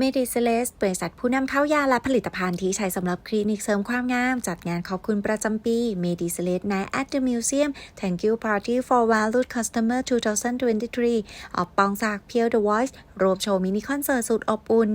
เมดิเซเลสบริษัทผู้นำเข้ายาและผลิตภัณฑ์ที่ใช้สำหรับคลินิกเสริมความงาม จัดงานขอบคุณประจำปี m e d i c e l e s Night at the Museum Thank you Party for Valued Customer 2023 ออกปองจาก Pure the Voice รวมโชว์มินิคอนเสิร์ตสุดอบอุ่น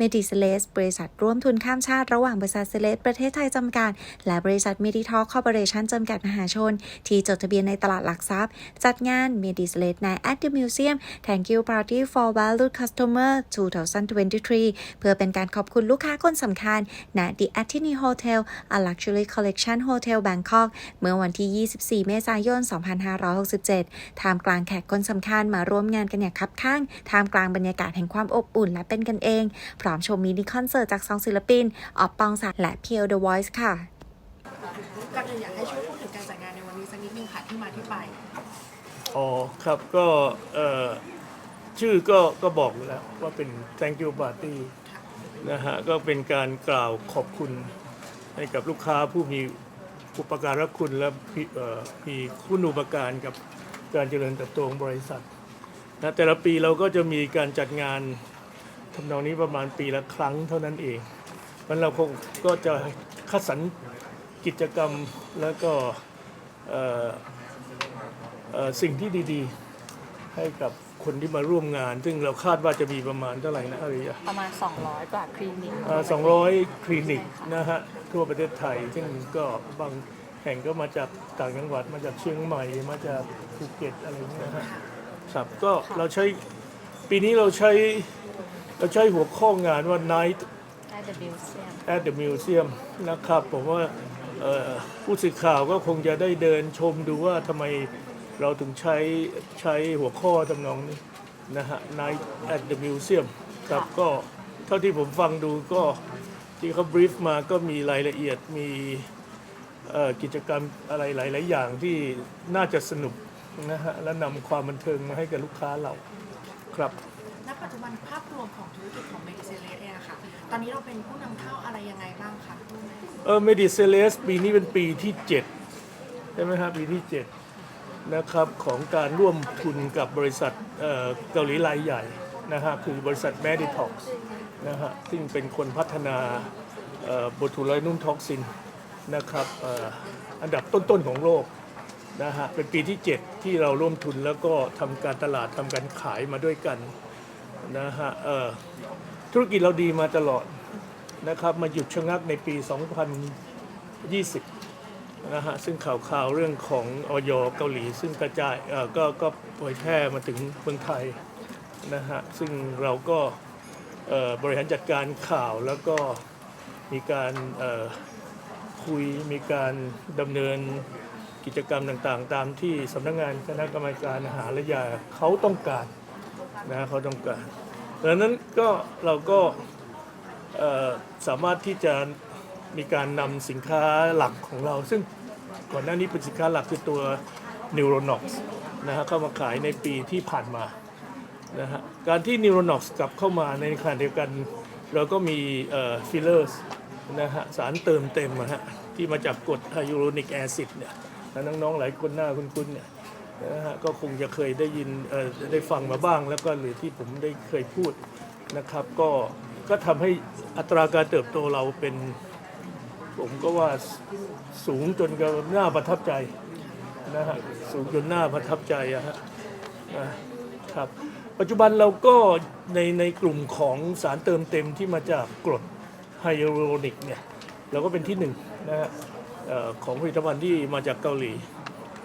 m e d i c e l e s บริษัทร่วมทุนข้ามชาติระหว่างบริษัทเซเลสประเทศไทยจำกัด และบริษัท m e d i t a l Corporation จำกัดมหาชน ที่จดทะเบียนในตลาดหลักทรัพย์ จัดงาน m e d i c e l e s Night at the Museum Thank you Party for Valued Customer 2023 เพื่อเป็นการขอบคุณลูกค้าคนสำคัญณ The Atini Hotel a Luxury Collection Hotel Bangkok เมื่อวันที่ 24 เมษายน 2567 ท่ามกลางแขกคนสำคัญมาร่วมงานกันอย่างคับข้างท่ามกลางบรรยากาศแห่งความอบอุ่นและเป็นกันเอง พร้อมชมมินิคอนเสิร์ตจากสองศิลปิน ออฟปองศักดิ์และเพียว The Voice ค่ะก่อนอื่นอยากให้ช่วยพูดถึงการจัดงานในวันนี้สักนิดนึงค่ะที่มาที่ไป อ๋อครับก็เอ่อชื่อก็ก็บอกอยู่แล้วว่าเป็น thank you party นะฮะก็เป็นการกล่าวขอบคุณให้กับลูกค้าผู้มีอุปการะคุณและมีเอ่อมีคุณอุปการกับการเจริญเติบโตของบริษัท นะแต่ละปีเราก็จะมีการจัดงานทำนองนี้ประมาณปีละครั้งเท่านั้นเองมันเราคงก็จะคัดสรรกิจกรรมแล้วก็เอ่อเอ่อสิ่งที่ดีๆ ให้กับคนที่มาร่วมงาน ซึ่งเราคาดว่าจะมีประมาณเท่าไหร่นะอาริยะประมาณ 200 กว่าคลินิกสองร้อยคลินิกนะฮะทั่วประเทศไทย ซึ่งก็บางแห่งก็มาจากต่างจังหวัดมาจากเชียงใหม่มาจากภูเก็ตอะไรอย่างเงี้ยนะฮะ ครับก็เราใช้ปีนี้เราใช้เราใช้หัวข้องานว่า Night ได้ The Museum at the Museum นะครับผมว่าเอ่อผู้สื่อข่าวก็คงจะได้เดินชมดูว่าทำไมเราถึงใช้ใช้หัวข้อทำนองนี้นะฮะ Night at the Museum ครับก็เท่าที่ผมฟังดูก็ที่เขาบรีฟมาก็มีรายละเอียดมีเอ่อกิจกรรมอะไรหลาย ๆ อย่างที่น่าจะสนุก นะฮะและนำความบันเทิงมาให้กับลูกค้าเราครับ ณปัจจุบันภาพรวมของธุรกิจของเมดิเซเลสเองอะค่ะ ตอนนี้เราเป็นผู้นำเข้าอะไรยังไงบ้างคะเออเมดิเซเลสปีนี้เป็นปีที่ 7 ใช่ไหมครับปีที่ 7 นะครับของการร่วมทุนกับบริษัทเอ่อเกาหลีรายใหญ่นะฮะคือบริษัท m e d i t o x นะฮะซึ่งเป็นคนพัฒนาเอ่อบทูลอยนุ่นท็อกซินนะครับเอ่ออันดับต้นๆของโลก นะฮะเป็นปีที่ 7 ที่เราร่วมทุนแล้วก็ทำการตลาดทำการขายมาด้วยกันนะฮะเออธุรกิจเราดีมาตลอดนะครับมาหยุดชะงักในปี 2020นะฮะซึ่งข่าวข่าวเรื่องของออยเกาหลี ซึ่งกระจายเอ่อก็ก็เผยแพร่มาถึงเมืองไทยนะฮะซึ่งเราก็เอ่อบริหารจัดการข่าวแล้วก็มีการเอ่อคุยมีการดำเนิน กิจกรรมต่างๆ ตามที่สำนักงานคณะกรรมการอาหารและยาเขาต้องการนะเขาต้องการดังนั้นก็เราก็สามารถที่จะมีการนำสินค้าหลักของเรา ซึ่งก่อนหน้านี้เป็นสินค้าหลักคือตัว Neuronox นะฮะเข้ามาขายในปีที่ผ่านมานะฮะการที่ Neuronox กลับเข้ามาในขณะเดียวกัน เราก็มีฟิลเลอร์นะฮะสารเติมเต็มนะฮะที่มาจากกรดไฮยูโรนิกแอซิดเนี่ย น้องๆหลายคนหน้าคุ้นๆเนี่ยนะฮะก็คงจะเคยได้ยินเออได้ฟังมาบ้าง แล้วก็หรือที่ผมได้เคยพูดนะครับ ก็ก็ทำให้อัตราการเติบโตเราเป็น ผมก็ว่าสูงจนกับน่าประทับใจนะฮะสูงจนน่าประทับใจอะฮะนะครับปัจจุบันเราก็ในในกลุ่มของสารเติมเต็มที่มาจากกรดไฮยูโรนิกเนี่ยเราก็เป็นที่หนึ่งนะฮะ ของผลิตภัณฑ์ที่มาจากเกาหลี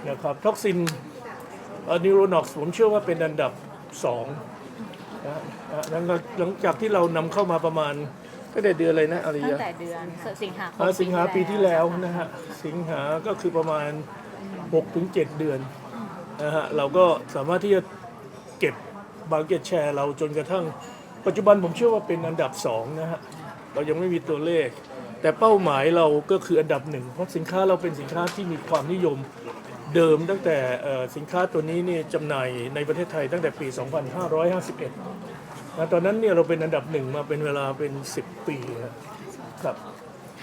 นะครับท็อกซินนิวโรนอกผมเชื่อว่าเป็นอันดับสองนะฮะหลังหลังจากที่เรานำเข้ามาประมาณตั้งแต่เดือนอะไรนะอาริตั้ยะงแต่เดือนสิงหาคมอ่าสิงหาปีที่แล้วนะฮะสิงหาก็คือประมาณ 6-7 เดือนนะฮะเราก็สามารถที่จะเก็บบาร์เก็ตแชร์เราจนกระทั่ง ปัจจุบันผมเชื่อว่าเป็นอันดับ2นะฮะเรายังไม่มีตัวเลข แต่เป้าหมายเราก็คืออันดับหนึ่งเพราะสินค้าเราเป็นสินค้าที่มีความนิยมเดิมตั้งแต่เอ่อสินค้าตัวนี้เนี่ยจำหน่ายในประเทศไทยตั้งแต่ปี 2551นะตอนนั้นเนี่ยเราเป็นอันดับหนึ่งมาเป็นเวลาเป็น 10 ปีนะครับ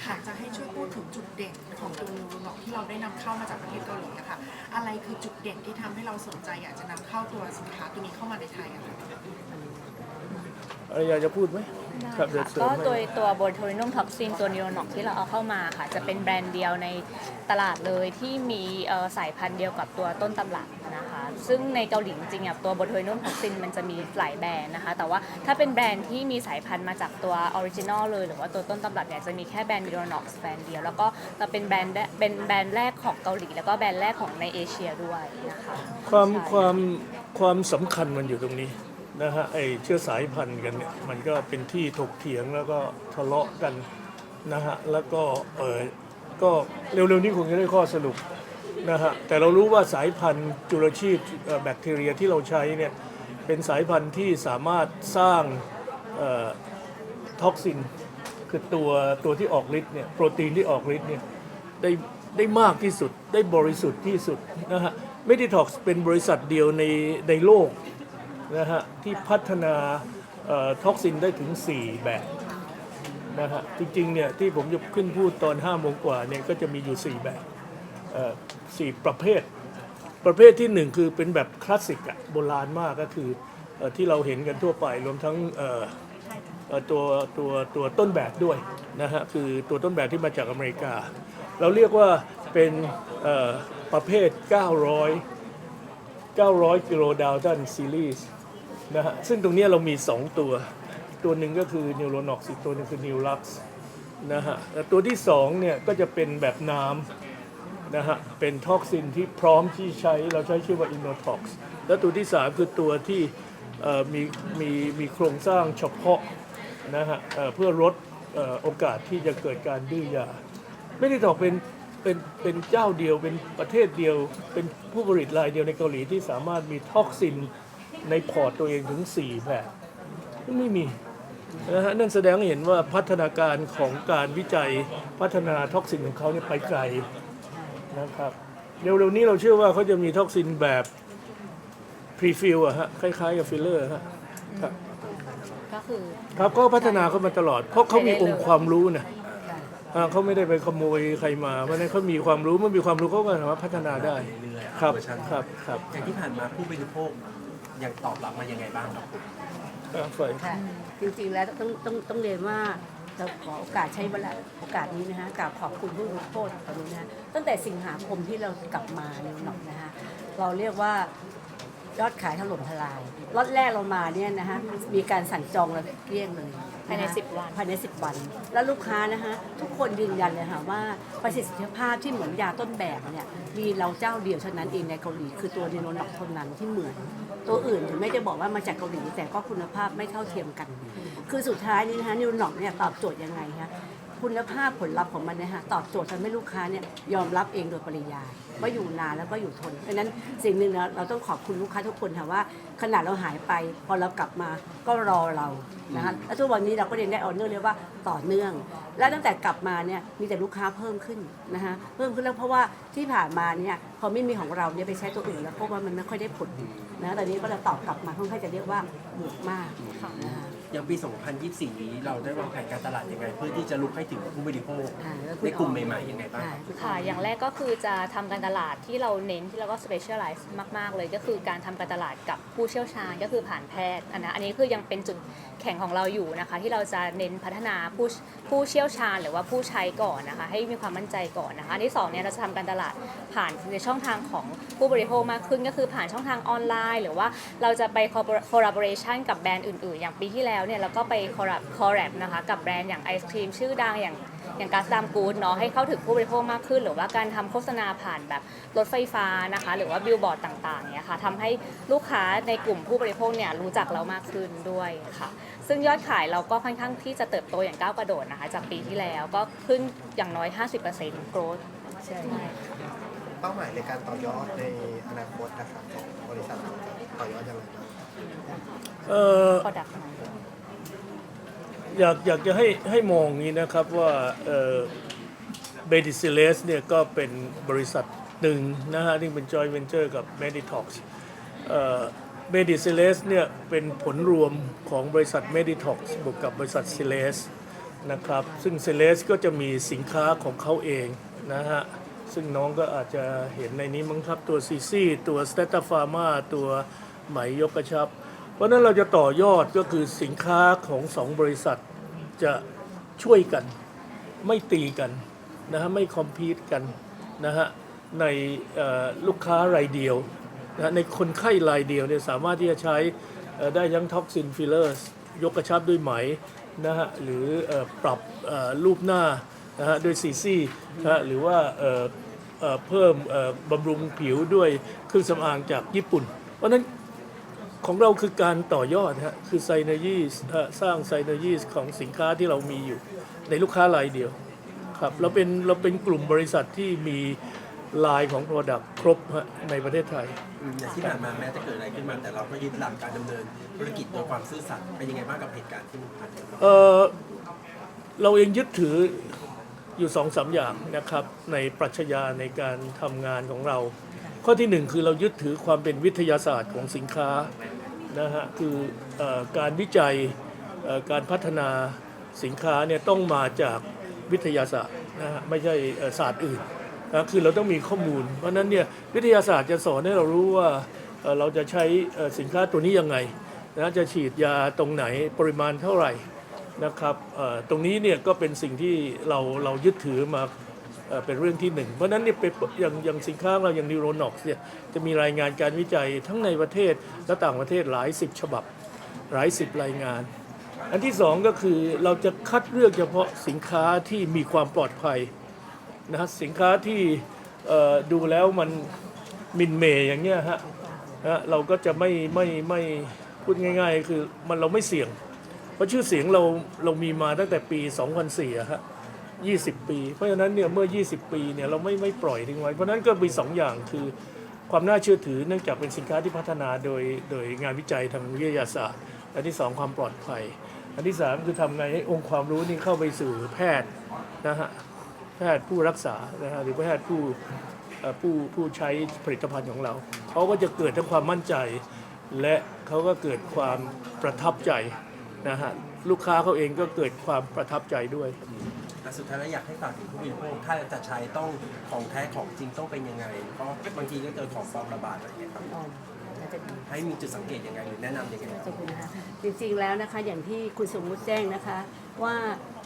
ค่ะจะให้ช่วยพูดถึงจุดเด่นของตัวนิวโรนอกที่เราได้นำเข้ามาจากประเทศเกาหลีอะค่ะอะไรคือจุดเด่นที่ทำให้เราสนใจอยากจะนำเข้าตัวสินค้าตัวนี้เข้ามาในไทยอะค่ะอะไรอยากจะพูดไหม ได้ครับเดี๋ยวค่ะเสริมก็ให้ ตัวตัวโบทูลินัมท็อกซินตัวนิโรนอกที่เราเอาเข้ามาค่ะ จะเป็นแบรนด์เดียวในตลาดเลยที่มีเอ่อสายพันธุ์เดียวกับตัวต้นตำรับนะคะ ซึ่งในเกาหลีจริงๆอะตัวโบทูลินัมท็อกซินมันจะมีหลายแบรนด์นะคะ แต่ว่าถ้าเป็นแบรนด์ที่มีสายพันธุ์มาจากตัวออริจินอลเลย หรือว่าตัวต้นตำรับเนี่ยจะมีแค่แบรนด์นิโรนอกแบรนด์เดียว แล้วก็จะเป็นแบรนด์แรกเป็นแบรนด์แรกของเกาหลี แล้วก็แบรนด์แรกของในเอเชียด้วยนะคะความใช่ ความความสำคัญมันอยู่ตรงนี้ นะฮะไอเชื้อสายพันธุ์กันเนี่ยมันก็เป็นที่ถกเถียงแล้วก็ทะเลาะกันนะฮะแล้วก็เออก็เร็วๆนี้คงจะได้ข้อสรุปนะฮะแต่เรารู้ว่าสายพันธุ์จุลชีพแบคทีเรียที่เราใช้เนี่ยเป็นสายพันธุ์ที่สามารถสร้างท็อกซิน คือตัวตัวที่ออกฤทธิ์เนี่ยโปรตีนที่ออกฤทธิ์เนี่ยได้ได้มากที่สุดได้บริสุทธิ์ที่สุดนะฮะเมดิท็อกซ์เป็นบริษัทเดียวในในโลก นะฮะที่พัฒนาท็อกซินได้ถึง 4 แบบนะฮะจริงๆเนี่ยที่ผมจะขึ้นพูดตอน5โมงกว่าเนี่ยก็จะมีอยู่ 4 แบบสี่ประเภท ประเภทที่หนึ่งคือเป็นแบบคลาสสิกอะโบราณมากก็คืออที่เราเห็นกันทั่วไปรวมทั้งตัวตัวตัวต้นแบบด้วยนะฮะคือตัวต้นแบบที่มาจากอเมริกา เราเรียกว่าเป็นประเภท 900 900 กิโลดาวตันซีรีส์ นะฮะซึ่งตรงนี้เรามี 2 ตัว ตัวหนึ่งก็คือนิวโรนอกซ์อีกตัวหนึงคือนิวลักซ์นะฮะแล้วตัวที่2เนี่ยก็จะเป็นแบบน้ำนะฮะเป็นท็อกซินที่พร้อมที่ใช้เราใช้ชื่อว่าอินโนท็อกซ์แล้วตัวที่ 3 คือตัวที่มีมีมีโครงสร้างเฉพาะนะฮะเเพื่อลดโอกาสที่จะเกิดการดื้อยา ไม่ได้ตอกเป็นเป็นเป็นเจ้าเดียวเป็นประเทศเดียว เป็นผู้ผลิตรายเดียวในเกาหลีที่สามารถมีท็อกซิน ในพอร์ตตัวเองถึง4แบบไม่มีนะฮะนั่นแสดงให้เห็นว่าพัฒนาการของการวิจัยพัฒนาท็อกซินของเขาเนี่ยไปไกลนะครับเร็วๆนี้เราเชื่อว่าเขาจะมีท็อกซินแบบพรีฟิลอะฮะคล้ายๆกับฟิลเลอร์ฮะครับก็คือครับก็พัฒนาเขามาตลอด เพราะเขามีองค์ความรู้นะอ่าเขาไม่ได้ไปขโมยใครมาเพราะฉะนั้นเขามีความรู้เมื่อมีความรู้เขาก็สามารถพัฒนาได้เรื่อยๆครับเวอชันครับครับอย่างที่ผ่านมาผู้บริโภค ยังตอบรับมายังไงบ้างครับครับฝ่ายค่ะจริงๆแล้วต้องต้องต้องเรียนว่าเราขอโอกาสใช้เวลาโอกาสนี้นะคะกราบขอบคุณผู้บริโภคตอนนี้นะ ตั้งแต่สิงหาคมที่เรากลับมาเนี่ยหนอกนะคะเราเรียกว่ายอดขายถล่มทลายล็อตแรกเรามาเนี่ยนะคะมีการสั่งจองเราเกลี้ยงเลยภายในะคะ10 วันภายใน 10 วัน แล้วลูกค้านะคะทุกคนยืนยันเลยค่ะว่าประสิทธิภาพที่เหมือนยาต้นแบบเนี่ยมีเราเจ้าเดียวเท่านั้นเองในเกาหลีคือตัวเดโนนอกเท่านั้นที่เหมือน ตัวอื่นถึงไม่จะบอกว่ามาจากเกาหลีแต่ก็คุณภาพไม่เท่าเทียมกัน คือสุดท้ายนี้นะคะนิวนอกเนี่ยตอบโจทย์ยังไงคะ คุณภาพผลลัพธ์ของมันเนี่ยค่ะตอบโจทย์ทำให้ลูกค้าเนี่ยยอมรับเองโดยปริยายว่าอยู่นานแล้วก็อยู่ทนเพราะนั้นสิ่งหนึ่งเราต้องขอบคุณลูกค้าทุกคนค่ะว่าขนาดเราหายไป พอเรากลับมาก็รอเรานะคะแล้วทุกวันนี้เราก็เรียนได้ออเนอร์เลยกว่าต่อเนื่อง และตั้งแต่กลับมาเนี่ยมีแต่ลูกค้าเพิ่มขึ้นนะคะเพิ่มขึ้นแล้วเพราะว่าที่ผ่านมาเนี่ยพอไม่มีของเราเนี่ยไปใช้ตัวอื่นแล้วพบว่ามันไม่ค่อยได้ผลนะตอนนี้ก็จะตอบกลับมาค่อนข้างจะเรียกว่าบวกมากนะคะ อย่างปี 2024 นี้เราได้วางแผนการตลาดยังไง เพื่อที่จะลุกให้ถึงผู้บริโภคอ่าแล้วคุในณกลุ่มออใหม่ๆยังไงบ้างอ่าครับคุณอค่ะ อย่างแรกก็คือจะทำการตลาดที่เราเน้นที่เราก็ specialize มากๆ เลยก็คือการทำการตลาดกับผู้เชี่ยวชาญก็คือผ่านแพทย์อันนะอันนี้คือยังเป็นจุดแข็งของเราอยู่นะคะ ที่เราจะเน้นพัฒนาผู้ผู้เชี่ยวชาญหรือว่าผู้ใช้ก่อนนะคะ ให้มีความมั่นใจก่อนนะคะอันที่สองเนี่ยเราจะทำการตลาดผ่านในช่องทางของผู้บริโภคมากขึ้นก็คือผ่านช่องทางออนไลน์ หรือว่าเราจะไป collaboration กับแบรนด์อื่น ๆ อย่างปีที่แล้วเนี่ยเราก็ไป collab นะคะกับแบรนด์อย่างไอศครีมชื่อดังอย่าง อย่างก๊าซดามกูดเนาะให้เข้าถึงผู้บริโภคมากขึ้น หรือว่าการทำโฆษณาผ่านแบบรถไฟฟ้านะคะ หรือว่าบิลบอร์ดต่างๆเนี่ยค่ะทำให้ลูกค้าในกลุ่มผู้บริโภคเนี่ยรู้จักเรามากขึ้นด้วยค่ะซึ่งยอดขายเราก็ค่อนข้างที่จะเติบโตอย่างก้าวกระโดดนะคะ จากปีที่แล้วก็ขึ้นอย่างน้อย 50% growth ใช่เป้าหมายในการต่อยอดในอนาคตนะครับของบริษัทเราจะต่อยอดยังไงบ้างเอ่อ product อยากอยากจะให้ให้มองอย่างนี้นะครับว่าเบดิซิเลสเนี่ยก็เป็นบริษัทหนึ่งนะฮะที่เป็น joint venture กับ Meditox เบดิซิเลสเนี่ยเป็นผลรวมของบริษัท Meditox บวกกับบริษัท s i l e s นะครับซึ่งเซเลสก็จะมีสินค้าของเขาเองนะฮะซึ่งน้องก็อาจจะเห็นในนี้มั้งครับตัวซีซีตัวสเตตาฟาร์มาตัวไหมยกกระชับ เพราะนั้นเราจะต่อยอดก็คือสินค้าของสองบริษัทจะช่วยกันไม่ตีกันนะฮะไม่คอมพีตกันนะฮะในลูกค้ารายเดียวนะะในคนไข้รายเดียวเนี่ยสามารถที่จะใช้ได้ทั้งท็อกซินฟิลเลอร์ยกกระชับด้วยไหมนะฮะหรือปรับรูปหน้านะฮะด้วยซีซี่นะฮะหรือว่าเเพิ่มบำรุงผิวด้วยเครื่องสำอางจากญี่ปุ่น เพราะนั้น ของเราคือการต่อยอดฮะคือไซเนยีสสร้างไซเนยีสของสินค้าที่เรามีอยู่ ในลูกค้ารายเดียวครับเราเป็นเราเป็นกลุ่มบริษัทที่มีลายของ Product ครบฮะในประเทศไทยอืมอย่างที่ผ่านมาแม้จะเกิดอะไรขึ้นมาแต่เราก็ยึดหลักการดำเนินธุรกิจโดยความซื่อสัตย์เป็นยังไงบ้างกับเหตุการณ์ที่มันผ่านมาเอ่อเราเองยึดถืออยู่สองสามอย่างนะครับ ในปรัชญาในการทำงานของเรา ข้อที่หนึ่งคือเรายึดถือความเป็นวิทยาศาสตร์ของสินค้า นะฮะคืออการวิจัยการพัฒนาสินค้าเนี่ยต้องมาจากวิทยาศาสตร์นะฮะไม่ใช่ศาสตร์อื่นนะคือเราต้องมีข้อมูล เพราะนั้นเนี่ยวิทยาศาสตร์จะสอนให้เรารู้ว่าเราจะใช้สินค้าตัวนี้ยังไงนะจะฉีดยาตรงไหนปริมาณเท่าไหร่นะครับตรงนี้เนี่ยก็เป็นสิ่งที่เราเรายึดถือมา เป็นเรื่องที่หนึ่งเพราะนั้นเนี่ยเป็นอย่างอย่างสินค้าเราอย่างนิโรนอกเนี่ยจะมีรายงานการวิจัยทั้งในประเทศและต่างประเทศหลายสิบฉบับหลายสิบรายงาน อันที่สองก็คือเราจะคัดเลือกเฉพาะสินค้าที่มีความปลอดภัยนะฮะสินค้าที่ดูแล้วมันมินเมย์อย่างเงี้ยฮะนะเราก็จะไม่ไม่ไม่พูดง่าย ๆ คือมันเราไม่เสี่ยง เพราะชื่อเสียงเราเรามีมาตั้งแต่ปี 2004ฮะ 20 ปี เพราะฉะนั้นเนี่ยเมื่อ 20 ปีเนี่ยเราไม่ไม่ปล่อยทิ้งไว้ เพราะฉะนั้นก็มี2อย่างคือความน่าเชื่อถือเนื่องจากเป็นสินค้าที่พัฒนาโดยโดยงานวิจัยทางวิทยาศาสตร์ อันที่ 2 ความปลอดภัย อันที่ 3 คือทำไงให้องค์ความรู้นี่เข้าไปสู่แพทย์นะฮะแพทย์ผู้รักษานะฮะหรือแพทย์ผู้ผู้ผู้ใช้ผลิตภัณฑ์ของเรา เขาก็จะเกิดทั้งความมั่นใจ และเขาก็เกิดความประทับใจนะฮะลูกค้าเขาเองก็เกิดความประทับใจด้วย แต่สุดท้ายแล้วอยากให้ฝากถึงผู้บริโภคถ้าจะใช้ต้องของแท้ของจริงต้องเป็นยังไง เพราะบางทีก็เจอของปลอมระบาดอะไรอย่างเงี้ยครับอ๋อน่าจะดี ให้มีจุดสังเกตยังไงหรือแนะนำยังไงขอบคุณนะคะจริงๆแล้วนะคะอย่างที่คุณสมมุติแจ้งนะคะ ว่า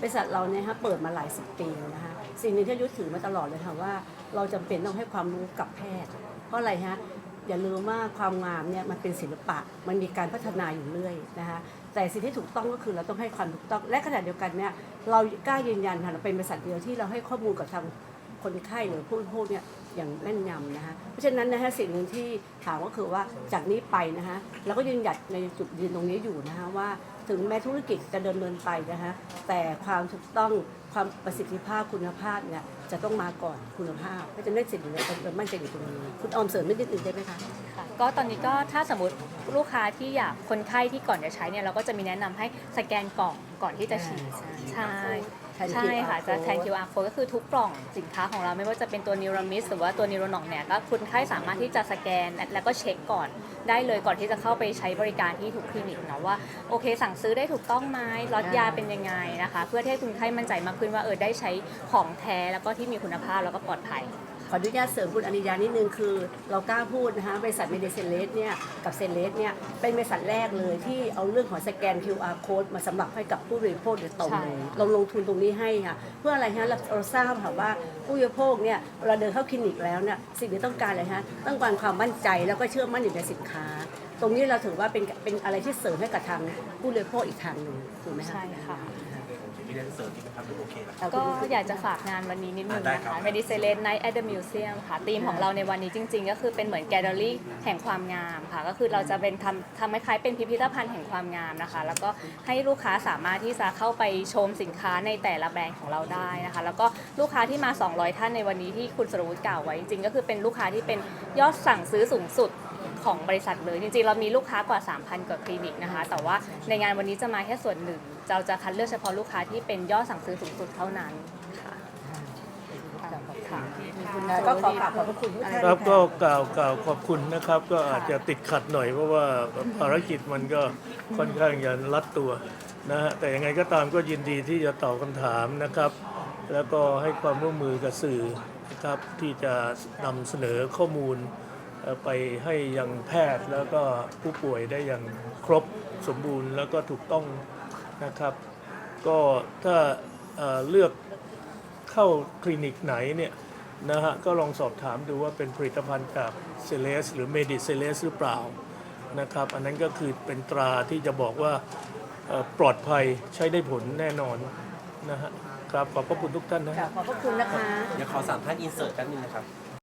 บริษัทเราเนี่ยคะเปิดมาหลายสิบปีแล้วนะคะสิ่งหนึ่งที่ยึดถือมาตลอดเลยค่ะว่า เราจำเป็นต้องให้ความรู้กับแพทย์ เพราะอะไรฮะอย่าลืมว่าความงามเนี่ยมันเป็นศิลปะมันมีการพัฒนาอยู่เรื่อยนะคะแต่สิ่งที่ถูกต้องก็คือเราต้องให้ความถูกต้องและขณะเดียวกันเนี่ย เรากล้ายืนยันค่ะเราเป็นบริษัทเดียวที่เราให้ข้อมูลกับทางคนไข้หรือผู้บริโภคเนี่ยอย่างแม่นยำนะคะเพราะฉะนั้นนะคะสิ่งหนึ่งที่ถามก็คือว่าจากนี้ไปนะคะเราก็ยืนหยัดในจุดยืนตรงนี้อยู่นะคะว่าถึงแม้ธุรกิจจะเดินเดินไปนะคะแต่ความถูกต้องความประสิทธิภาพคุณภาพเนี่ยจะต้องมาก่อนคุณภาพเพราะฉะนั้สิ่งนี้เรามั่นใจอยู่ตรงนี้คุณออมเสริมนิดนึงได้ไหมคะ ก็ตอนนี้ก็ถ้าสมมติลูกค้าที่อยากคนไข้ที่ก่อนจะใช้เนี่ยเราก็จะมีแนะนำให้สแกนกล่องก่อนที่จะฉีด ใช่ใช่แทน ใช่ QR ค่ะจะแทน code QR code ก็คือทุกกล่องสินค้าของเราไม่ว่าจะเป็นตัวนิวรามิสหรือว่าตัวนิโรนองเนี่ยก็คนไข้สามารถที่จะสแกนแล้วก็เช็คก่อนได้เลยก่อนที่จะเข้าไปใช้บริการที่ทุกคลินิกเนาะว่าโอเค สั่งซื้อได้ถูกต้องไหมล็อตยาเป็นยังไงนะคะ เพื่อที่ให้คนไข้มั่นใจมากขึ้นว่าเออได้ใช้ของแท้แล้วก็ที่มีคุณภาพแล้วก็ปลอดภัยข ออนุญาตเสริมคุณอนิยานิดนึงคือ เรากล้าพูดนะคะบริษัทเมเดเซเลสเนี่ยกับเซเลสเนี่ยเป็นบริษัทแรกเลยที่เอาเรื่องของสแกน QR code มาสำหรับให้กับผู้บริโภคโดยตรงเลยใช่เราลงทุนตรงนี้ให้ค่ะเพื่ออะไรฮะเราทราบค่ะว่าผู้บริโภคเนี่ยเวลาเดินเข้าคลินิกแล้วเนี่ยสิ่งที่ต้องการอะไรฮะต้องการความมั่นใจแล้วก็เชื่อมั่นอยู่ในสินค้า ตรงนี้เราถือว่าเป็นเป็นอะไรที่เสริมให้กับทางผู้บริโภคอีกทางหนึ่งถูกไหมคะใช่ค่ะ มีเรื่องเสริมที่ไหมครับหรือโอเคแล้วก็อยากจะฝากงานวันนี้นิดนึงอ่าได้นะครัคะ บ m e d i c e l e Night at the Museum ค่ะธีมของเราในวันนี้จริง ๆ ก็คือเป็นเหมือนแกลเลอรี่แห่งความงามค่ะ ก็คือเราจะเป็นทำทำคล้ายๆเป็นพิพิธภัณฑ์แห่งความงามนะคะ แล้วก็ให้ลูกค้าสามารถที่จะเข้าไปชมสินค้าในแต่ละแบรนด์ของเราได้นะคะ แล้วก็ลูกค้าที่มา 200 ท่านในวันนี้ที่คุณสรวุฒิกล่าวไว้จริงๆ ก็คือเป็นลูกค้าที่เป็นยอดสั่งซื้อสูงสุด ของบริษัทเลย จริงๆ เรามีลูกค้ากว่า 3,000 กว่าคลินิกนะคะ แต่ว่าในงานวันนี้จะมาแค่ส่วนหนึ่ง เราจะคัดเลือกเฉพาะลูกค้าที่เป็นยอดสั่งซื้อสูงสุดเท่านั้นค่ะค่ะก็ขอกราบขอบพระคุณทุกท่านครับค่ะก็กล่าวกล่าวขอบคุณนะครับ ก็อาจจะติดขัดหน่อยเพราะว่าภารกิจมันก็ค่อนข้างจะรัดตัวนะฮะแต่ยังไงก็ตามก็ยินดีที่จะตอบคำถามนะครับ แล้วก็ให้ความร่วมมือกับสื่อนะครับที่จะนำเสนอข้อมูลเอ่อ ไปให้ยังแพทย์แล้วก็ผู้ป่วยได้อย่างครบสมบูรณ์แล้วก็ถูกต้องนะครับ ก็ถ้าเอ่อเลือกเข้าคลินิกไหนเนี่ยนะฮะก็ลองสอบถามดูว่าเป็นผลิตภัณฑ์จากเซเลสหรือเมดิเซเลสหรือเปล่านะครับ อันนั้นก็คือเป็นตราที่จะบอกว่าเอ่อปลอดภัยใช้ได้ผลแน่นอนนะฮะครับขอบพระคุณทุกท่านนะค่ะฮะขอบพระคุณนะคะ เดี๋ยวขอสามท่านอินเสิร์ตกันนึงนะครับ